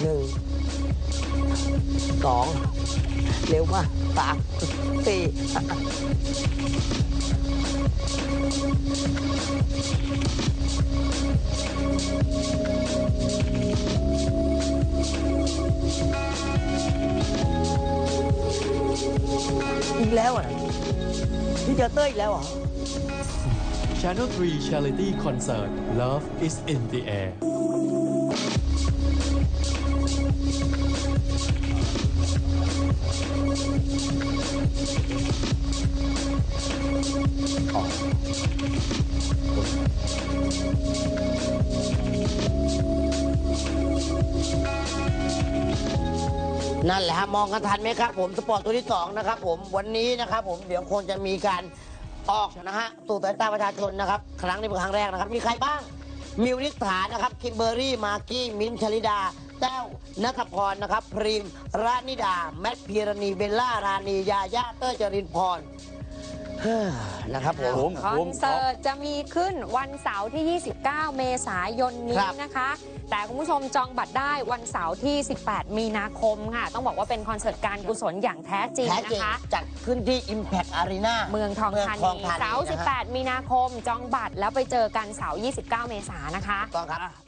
หนึ่งสองเร็วมากสามสี่อีกแล้วอะพี่เจอเต้ยอีกแล้วเหรอ Channel 3 Charity Concert Love is in the air นั่นแหละฮะมองกันทันไหมครับผมสปอร์ตตัวที่สองนะครับผมวันนี้นะครับผมเดี๋ยวคงจะมีการออกนะฮะสู่สายตาประชาชนนะครับ ครั้งนี้เป็นครั้งแรกนะครับ มีใครบ้าง มิวนิษฐานะครับคิมเบอร์รี่ มากกี้ มิ้นชลิดา แต้วนัทพรนะครับ พรีมรานิดา แมทพีรณี เบลล่า รานี ยาย่าเต้ยจรินพร นะครับผม คอนเสิร์ตจะมีขึ้นวันเสาร์ที่ 29 เมษายนคนี้รับนะคะ แต่คุณผู้ชมจองบัตรได้วันเสาร์ที่ 18 มีนาคมค่ะ ต้องบอกว่าเป็นคอนเสิร์ตการกุศลอย่างแท้จริงแท้จนะริงคะ จัดขึ้นที่ Impact Arena เมืองทองธาเมืองทองนีธานีเสาร์นะฮะ18 มีนาคม จองบัตรแล้วไปเจอกันเสาร์ 29 เมษายนนะคะต้องครับ